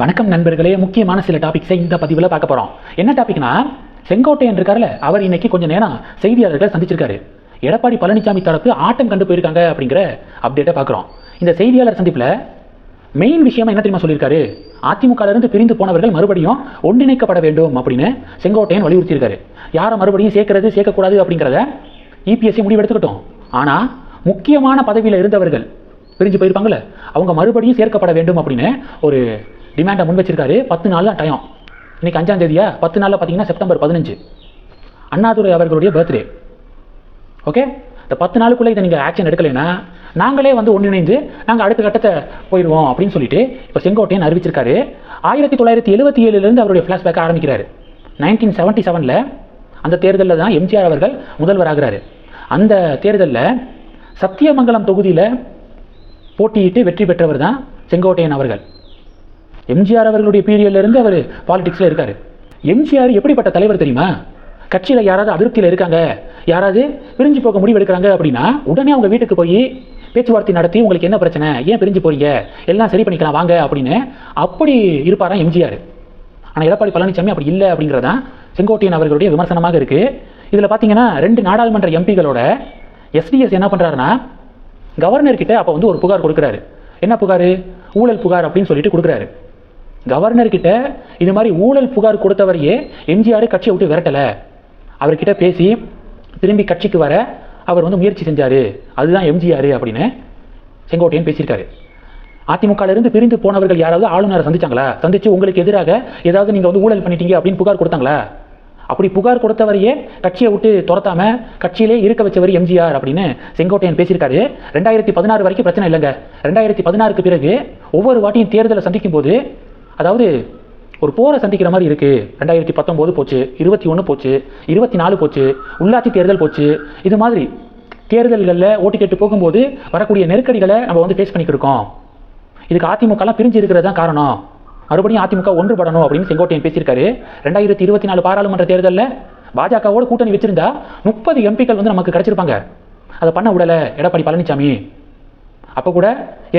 வணக்கம் நண்பர்களே. முக்கியமான சில டாபிக்ஸை இந்த பதிவில் பார்க்க போகிறோம் என்ன டாபிக்னா செங்கோட்டையன் இருக்கார்ல அவர் இன்னைக்கு கொஞ்சம் நேரம் செய்தியாளர்களை சந்திச்சிருக்காரு. எடப்பாடி பழனிசாமி தரப்பு ஆட்டம் கண்டு போயிருக்காங்க அப்படிங்கிற அப்டேட்டை பார்க்குறோம். இந்த செய்தியாளர் சந்திப்பில் மெயின் விஷயமா என்ன தெரியுமா சொல்லியிருக்காரு? அதிமுகவிலிருந்து பிரிந்து போனவர்கள் மறுபடியும் ஒன்றிணைக்கப்பட வேண்டும் அப்படின்னு செங்கோட்டையன் வலியுறுத்தியிருக்காரு. யாரை மறுபடியும் சேர்க்கறது சேர்க்கக்கூடாது அப்படிங்கிறத இபிஎஸ்சி முடிவெடுத்துக்கிட்டோம். ஆனால் முக்கியமான பதவியில் இருந்தவர்கள் பிரிஞ்சு போயிருப்பாங்கல்ல அவங்க மறுபடியும் சேர்க்கப்பட வேண்டும் அப்படின்னு ஒரு டிமாண்டை முன் வச்சிருக்காரு. பத்து நாள் தான் டைம் இன்னைக்கு அஞ்சாம் தேதியா? பத்து நாளில் பார்த்தீங்கன்னா செப்டம்பர் பதினஞ்சு. அண்ணாதுரை அவர்களுடைய பர்த்டே ஓகே இந்த பத்து நாளுக்குள்ளே இதை நீங்கள் ஆக்ஷன் எடுக்கலைன்னா நாங்களே வந்து ஒன்றிணைந்து நாங்கள் அடுத்த கட்டத்தை போயிடுவோம் அப்படின்னு சொல்லிட்டு இப்போ செங்கோட்டையன் அறிவிச்சிருக்காரு. ஆயிரத்தி தொள்ளாயிரத்தி எழுபத்தி ஏழுலேருந்து அவருடைய ஃப்ளாஷ்பேக் ஆரம்பிக்கிறாரு. நைன்டீன் செவன்ட்டி செவனில் அந்த தேர்தலில் தான் எம்ஜிஆர் அவர்கள் முதல்வராகிறாரு அந்த தேர்தலில் சத்தியமங்கலம் தொகுதியில் போட்டியிட்டு வெற்றி பெற்றவர் தான் செங்கோட்டையன் அவர்கள். எம்ஜிஆர் அவர்களுடைய பீரியட்லேருந்து அவர் பாலிடிக்ஸில் இருக்கார். எம்ஜிஆர் எப்படிப்பட்ட தலைவர் தெரியுமா? கட்சியில் யாராவது அதிருப்தியில் இருக்காங்க யாராவது பிரிஞ்சு போக முடிவு எடுக்கிறாங்க அப்படின்னா உடனே அவங்க வீட்டுக்கு போய் பேச்சுவார்த்தை நடத்தி உங்களுக்கு என்ன பிரச்சனை? ஏன் பிரிஞ்சு போறீங்க? எல்லாம் சரி பண்ணிக்கலாம் வாங்க அப்படின்னு அப்படி இருப்பாராம் எம்ஜிஆர்? ஆனால் எடப்பாடி பழனிசாமி அப்படி இல்லை அப்படிங்கிறதான் செங்கோட்டையன் அவர்களுடைய விமர்சனமாக இருக்குது இதில் பார்த்தீங்கன்னா ரெண்டு நாடாளுமன்ற எம்பிகளோட எஸ்டிஎஸ் என்ன பண்ணுறாருன்னா கவர்னர்கிட்ட அப்போ வந்து ஒரு புகார் கொடுக்குறாரு. என்ன புகார்? ஊழல் புகார் அப்படின்னு சொல்லிட்டு கொடுக்குறாரு. கவர்னர் கிட்ட இது மாதிரி ஊழல் புகார் கொடுத்தவரையே எம்ஜிஆர் கட்சியை விட்டு விரட்டலை. அவர்கிட்ட பேசி திரும்பி கட்சிக்கு வர அவர் வந்து முயற்சி செஞ்சார். அதுதான் எம்ஜிஆர் அப்படின்னு செங்கோட்டையன் பேசியிருக்காரு. அதிமுகல பிரிந்து போனவர்கள் யாராவது ஆளுநரை சந்திச்சாங்களா? சந்திச்சு உங்களுக்கு எதிராக ஏதாவது நீங்கள் வந்து ஊழல் பண்ணிட்டீங்க அப்படின்னு புகார் கொடுத்தாங்களா? அப்படி புகார் கொடுத்தவரையே கட்சியை விட்டு துரத்தாம கட்சியிலே இருக்க வச்சவர் எம்ஜிஆர் அப்படின்னு செங்கோட்டையன் பேசியிருக்காரு. ரெண்டாயிரத்தி பதினாறு வரைக்கும் பிரச்சனை இல்லைங்க. ரெண்டாயிரத்தி பதினாறுக்கு பிறகு ஒவ்வொரு வாட்டியும் தேர்தலை சந்திக்கும் போது அதாவது ஒரு போரை சந்திக்கிற மாதிரி இருக்குது ரெண்டாயிரத்தி பத்தொம்போது போச்சு இருபத்தி ஒன்று போச்சு இருபத்தி நாலு போச்சு உள்ளாட்சி தேர்தல் போச்சு. இது மாதிரி தேர்தல்களில் ஓட்டு கேட்டு போகும்போது வரக்கூடிய நெருக்கடிகளை நம்ம வந்து ஃபேஸ் பண்ணிக்கிட்டு இருக்கோம். இதுக்கு அதிமுகலாம் பிரிஞ்சு இருக்கிறது தான் காரணம். மறுபடியும் அதிமுக ஒன்றுபடணும் அப்படின்னு செங்கோட்டையன் பேசியிருக்காரு. ரெண்டாயிரத்தி இருபத்தி நாலு பாராளுமன்ற தேர்தலில் பாஜகவோட கூட்டணி வச்சிருந்தா முப்பது எம்பிக்கள் வந்து நமக்கு கிடைச்சிருப்பாங்க. அதை பண்ண விடலை. எடப்பாடி பழனிசாமி அப்போ கூட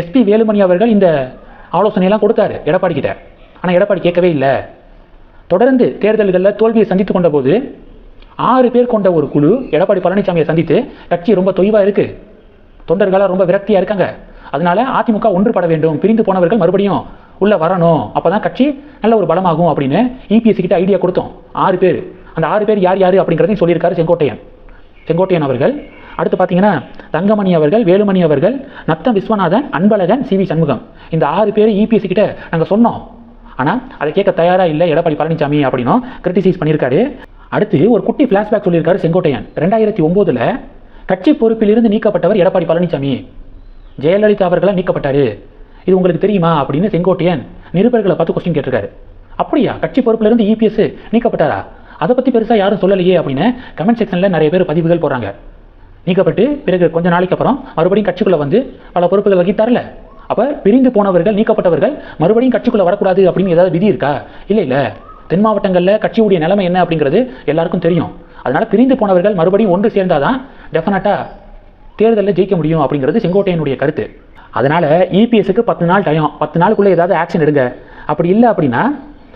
எஸ்பி வேலுமணி அவர்கள் இந்த ஆலோசனையெல்லாம் கொடுத்தாரு எடப்பாடி கிட்ட. ஆனால் எடப்பாடி கேட்கவே இல்லை. தொடர்ந்து தேர்தல்களில் தோல்வியை சந்தித்து கொண்ட போது ஆறு பேர் கொண்ட ஒரு குழு எடப்பாடி பழனிசாமியை சந்தித்து கட்சி ரொம்ப தொய்வாக இருக்கு. தொண்டர்களாக ரொம்ப விரக்தியாக இருக்காங்க. அதனால அதிமுக ஒன்றுபட வேண்டும். பிரிந்து போனவர்கள் மறுபடியும் உள்ளே வரணும். அப்போ தான் கட்சி நல்ல ஒரு பலமாகும் அப்படின்னு இபிஎஸ்சி கிட்ட ஐடியா கொடுத்தோம். ஆறு பேர். அந்த ஆறு பேர் யார் யார் அப்படிங்கிறதையும் சொல்லியிருக்காரு செங்கோட்டையன். செங்கோட்டையன் அவர்கள். அடுத்து பார்த்தீங்கன்னா தங்கமணி அவர்கள் வேலுமணி அவர்கள் நத்தம் விஸ்வநாதன் அன்பழகன் சி வி சண்முகம். இந்த ஆறு பேர் இபிஎஸ்சி கிட்ட நாங்கள் சொன்னோம். ஆனால் அதை கேட்க தயாராக இல்லை எடப்பாடி பழனிசாமி அப்படின்னும் கிரிட்டிசைஸ் பண்ணியிருக்காரு. அடுத்து ஒரு குட்டி ஃப்ளாஷ்பேக் சொல்லியிருக்காரு செங்கோட்டையன். ரெண்டாயிரத்தி ஒம்போதில் கட்சி பொறுப்பிலிருந்து நீக்கப்பட்டவர் எடப்பாடி பழனிசாமி. ஜெயலலிதா அவர்களால் நீக்கப்பட்டாரு. இது உங்களுக்கு தெரியுமா அப்படின்னு செங்கோட்டையன் நிருபர்களை பார்த்து கொஸ்டின் கேட்டிருக்காரு. அப்படியா? கட்சி பொறுப்பிலிருந்து இபிஎஸ் நீக்கப்பட்டாரா? அதை பற்றி பெருசாக யாரும் சொல்லலையே அப்படின்னு கமெண்ட் செக்ஷனில் நிறைய பேர் பதிவுகள் போடுறாங்க. நீக்கப்பட்டு பிறகு கொஞ்ச நாளைக்கு அப்புறம் மறுபடியும் கட்சிக்குள்ளே வந்து பல பொறுப்புகள் வகித்தார்ல. அப்போ பிரிந்து போனவர்கள் நீக்கப்பட்டவர்கள் மறுபடியும் கட்சிக்குள்ளே வரக்கூடாது அப்படின்னு ஏதாவது விதி இருக்கா? இல்லை இல்லை. தென் மாவட்டங்களில் கட்சியுடைய நிலைமை என்ன அப்படிங்கிறது எல்லாருக்கும் தெரியும். அதனால் பிரிந்து போனவர்கள் மறுபடியும் ஒன்று சேர்ந்தாதான் டெஃபினட்டாக தேர்தலில் ஜெயிக்க முடியும் அப்படிங்கிறது செங்கோட்டையனுடைய கருத்து. அதனால் இபிஎஸ்க்கு பத்து நாள் டைம் பத்து நாளுக்குள்ளே ஏதாவது ஆக்ஷன் எடுங்க. அப்படி இல்லை அப்படின்னா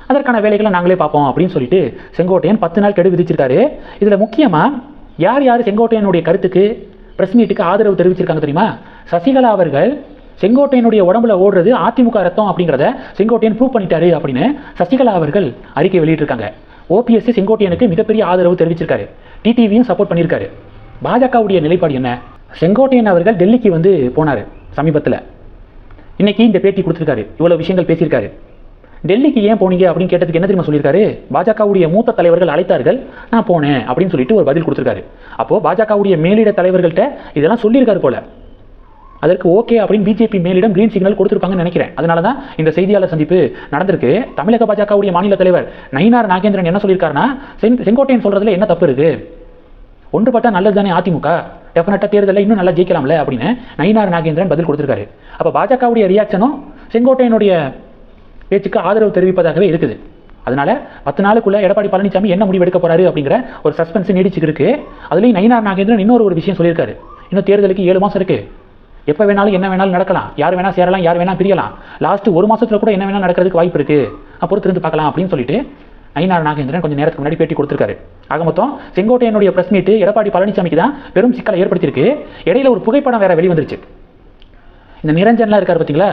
அதற்கான வேலைகளை நாங்களே பார்ப்போம் அப்படின்னு சொல்லிட்டு செங்கோட்டையன் பத்து நாள் கெடு விதிச்சிருக்காரு. இதில் முக்கியமாக யார் யார் செங்கோட்டையனுடைய கருத்துக்கு பிரஸ் மீட்டுக்கு ஆதரவு தெரிவிச்சிருக்காங்க தெரியுமா? சசிகலா அவர்கள் செங்கோட்டையனுடைய உடம்புல ஓடுறது அதிமுக ரத்தம் அப்படிங்கிறத செங்கோட்டையன் ப்ரூவ் பண்ணிட்டாரு அப்படின்னு சசிகலா அவர்கள் அறிக்கை வெளியிட்டிருக்காங்க. ஓபிஎஸ் செங்கோட்டையனுக்கு மிகப்பெரிய ஆதரவு தெரிவிச்சிருக்காரு. டிடிவியும் சப்போர்ட் பண்ணியிருக்காரு. பாஜகவுடைய நிலைப்பாடு என்ன? செங்கோட்டையன் அவர்கள் டெல்லிக்கு வந்து போனார் சமீபத்தில். இன்னைக்கு இந்த பேட்டி கொடுத்துருக்காரு. இவ்வளோ விஷயங்கள் பேசியிருக்காரு. டெல்லிக்கு ஏன் போனீங்க அப்படின்னு கேட்டதுக்கு என்ன தெரியுமா சொல்லியிருக்காரு? பாஜகவுடைய மூத்த தலைவர்கள் அழைத்தார்கள். நான் போனேன் அப்படின்னு சொல்லிட்டு ஒரு பதில் கொடுத்துருக்காரு. அப்போ பாஜகவுடைய மேலிட தலைவர்கள்ட்ட இதெல்லாம் சொல்லியிருக்காரு போல. அதற்கு ஓகே அப்படின்னு பிஜேபி மேலிடம் கிரீன் சிக்னல் கொடுத்துருப்பாங்கன்னு நினைக்கிறேன். அதனால தான் இந்த செய்தியாளர் சந்திப்பு நடந்திருக்கு. தமிழக பாஜகவுடைய மாநில தலைவர் நயினார் நாகேந்திரன் என்ன சொல்லியிருக்காருன்னா செங் செங்கோட்டையன் சொல்றதுல என்ன தப்பு இருக்கு? ஒன்றுபட்டா நல்லது தானே அதிமுக? டெஃபினட்டாக தேர்தலில் இன்னும் நல்லா ஜெயிக்கலாம்ல அப்படின்னு நயினார் நாகேந்திரன் பதில் கொடுத்துருக்காரு. அப்போ பாஜகவுடைய ரியாக்ஷனும் செங்கோட்டையனுடைய பேச்சுக்கு ஆதரவு தெரிவிப்பதாகவே இருக்குது. அதனால பத்து நாளுக்குள்ள எடப்பாடி பழனிசாமி என்ன முடிவு எடுக்க போறாரு அப்படிங்கிற ஒரு சஸ்பென்ஸ் நீடிச்சுக்கிருக்கு அதுலேயும் நயினார் நாகேந்திரன் இன்னொரு ஒரு விஷயம் சொல்லியிருக்காரு. இன்னும் தேர்தலுக்கு ஏழு மாதம் இருக்குது எப்போ வேணாலும் என்ன வேணாலும் நடக்கலாம். யார் வேணால் சேரலாம் யார் வேணால் பிரியலாம். லாஸ்ட் ஒரு மாதத்தில் கூட என்ன வேணால் நடக்கிறதுக்கு வாய்ப்பு இருக்குது நான் திருந்து பார்க்கலாம் அப்படின்னு சொல்லிட்டு ஐநாறு நாகேந்திரன் கொஞ்சம் நேரத்துக்கு முன்னாடி பேட்டி கொடுத்துருக்காரு. ஆக மொத்தம் செங்கோட்டையனுடைய பிரஸ் மீட்டு எடப்பாடி பழனிசாமிக்கு தான் பெரும் சிக்கலை ஏற்படுத்தியிருக்கு. இடையில ஒரு புகைப்படம் வேற வெளிவந்துருச்சு இந்த நிரஞ்சன்லாம் இருக்கார் பார்த்தீங்களா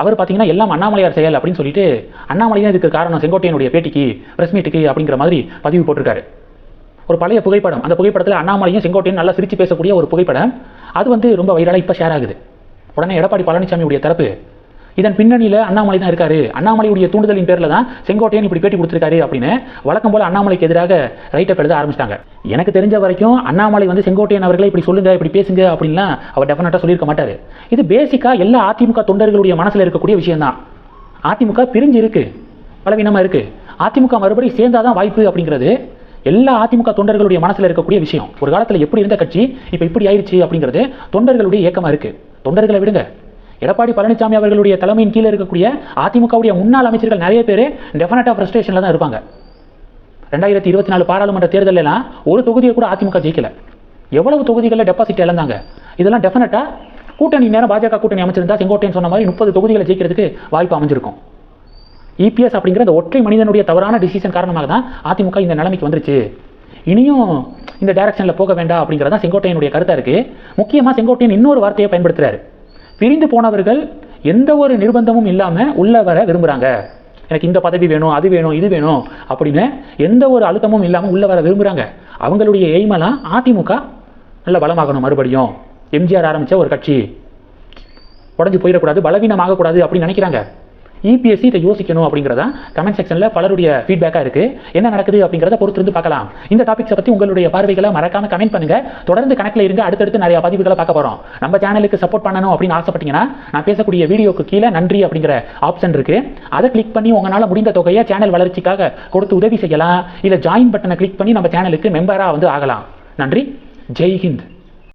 அவர் பார்த்தீங்கன்னா எல்லாம் அண்ணாமலையார் செயல் அப்படின்னு சொல்லிட்டு அண்ணாமலை தான் இதுக்கு காரணம் செங்கோட்டையனுடைய பேட்டிக்கு பிரஸ் மீட்டுக்கு அப்படிங்கிற மாதிரி பதிவு போட்டிருக்காரு. ஒரு பழைய புகைப்படம். அந்த புகைப்படத்தில் அண்ணாமலையும் செங்கோட்டையும் நல்லா சிரித்து பேசக்கூடிய ஒரு புகைப்படம். அது வந்து ரொம்ப வைரலாக இப்போ ஷேர் ஆகுது. உடனே எடப்பாடி பழனிசாமியுடைய தரப்பு இதன் பின்னணியில் அண்ணாமலை தான் இருக்காரு. அண்ணாமலையுடைய தூண்டுதலின் பேரில் தான் செங்கோட்டையன் இப்படி பேட்டி கொடுத்துருக்காரு அப்படின்னு வழக்கம் போல் அண்ணாமலைக்கு எதிராக ரைட்டப் எழுத ஆரம்பிச்சிட்டாங்க. எனக்கு தெரிஞ்ச வரைக்கும் அண்ணாமலை வந்து செங்கோட்டையன் அவர்களை இப்படி சொல்லுங்க இப்படி பேசுங்க அப்படின்லாம் அவர் டெஃபினட்டாக சொல்லியிருக்க மாட்டார். இது பேசிக்காக எல்லா அதிமுக தொண்டர்களுடைய மனசில் இருக்கக்கூடிய விஷயம்தான். அதிமுக பிரிஞ்சு இருக்கு பலவீனமாக இருக்குது அதிமுக மறுபடியும் சேர்ந்தாதான் வாய்ப்பு அப்படிங்கிறது எல்லா அதிமுக தொண்டர்களுடைய மனசில் இருக்கக்கூடிய விஷயம். ஒரு காலத்தில் எப்படி இருந்த கட்சி இப்போ இப்படி ஆயிடுச்சு அப்படிங்கிறது தொண்டர்களுடைய இயக்கமாக இருக்கு. தொண்டர்களை விடுங்க. எடப்பாடி பழனிசாமி அவர்களுடைய தலைமையின் கீழே இருக்கக்கூடிய அதிமுகவுடைய முன்னாள் அமைச்சர்கள் நிறைய பேர் டெஃபினட்டாக ஃப்ரஸ்ட்ரேஷனில் தான் இருப்பாங்க. ரெண்டாயிரத்தி இருபத்தி நாலு பாராளுமன்ற தேர்தலெல்லாம் ஒரு தொகுதியை கூட அதிமுக ஜெயிக்கல. எவ்வளவு தொகுதிகளில் டெபாசிட் இழந்தாங்க. இதெல்லாம் டெஃபினட்டாக கூட்டணி நேரம் பாஜக கூட்டணி அமைச்சிருந்தா செங்கோட்டையன் சொன்ன மாதிரி முப்பது தொகுதிகளை ஜெயிக்கிறதுக்கு வாய்ப்பு அமைஞ்சிருக்கும். இபிஎஸ் அப்படிங்கிற அந்த ஒற்றை மனிதனுடைய தவறான டிசிஷன் காரணமாக தான் அதிமுக இந்த நிலைமைக்கு வந்துருச்சு. இனியும் இந்த டைரக்ஷனில் போக வேண்டாம் அப்படிங்கிறதான் செங்கோட்டையனுடைய கருத்தாக இருக்குது முக்கியமாக செங்கோட்டையன் இன்னொரு வார்த்தையை பயன்படுத்துறாரு. பிரிந்து போனவர்கள் எந்த ஒரு நிர்பந்தமும் இல்லாமல் உள்ள வர விரும்புகிறாங்க எனக்கு இந்த பதவி வேணும் அது வேணும் இது வேணும் அப்படின்னு எந்த ஒரு அழுத்தமும் இல்லாமல் உள்ள வர விரும்புகிறாங்க அவங்களுடைய எய்மெல்லாம் அதிமுக நல்ல பலமாகணும் மறுபடியும். எம்ஜிஆர் ஆரம்பித்த ஒரு கட்சி. உடஞ்சி போயிடக்கூடாது பலவீனமாகக்கூடாது அப்படின்னு நினைக்கிறாங்க. இபிஎஸ்சி இதை யோசிக்கணும் அப்படிங்கிறதா கமெண்ட் செக்ஷனில் பலருடைய ஃபீட்பேக்காக இருக்குது என்ன நடக்குது அப்படிங்கிறத பொறுத்திருந்து பார்க்கலாம். இந்த டாபிக்ஸை பற்றி உங்களுடைய பார்வைகளை மறக்காம கமெண்ட் பண்ணுங்கள் தொடர்ந்து கணக்கில் இருங்க. அடுத்தடுத்து நிறைய பதிவுகளை பார்க்க போகிறோம் நம்ம சேனலுக்கு சப்போர்ட் பண்ணணும் அப்படின்னு ஆசைப்பட்டீங்கன்னா நான் பேசக்கூடிய வீடியோக்கு கீழே நன்றி அப்படிங்கிற ஆப்ஷன் இருக்குது அதை கிளிக் பண்ணி உங்களால் முடிந்த தொகையை சேனல் வளர்ச்சிக்காக கொடுத்து உதவி செய்யலாம். இல்லை ஜாயின் பட்டனை கிளிக் பண்ணி நம்ம சேனலுக்கு மெம்பராக வந்து ஆகலாம். நன்றி. ஜெய் ஹிந்த்.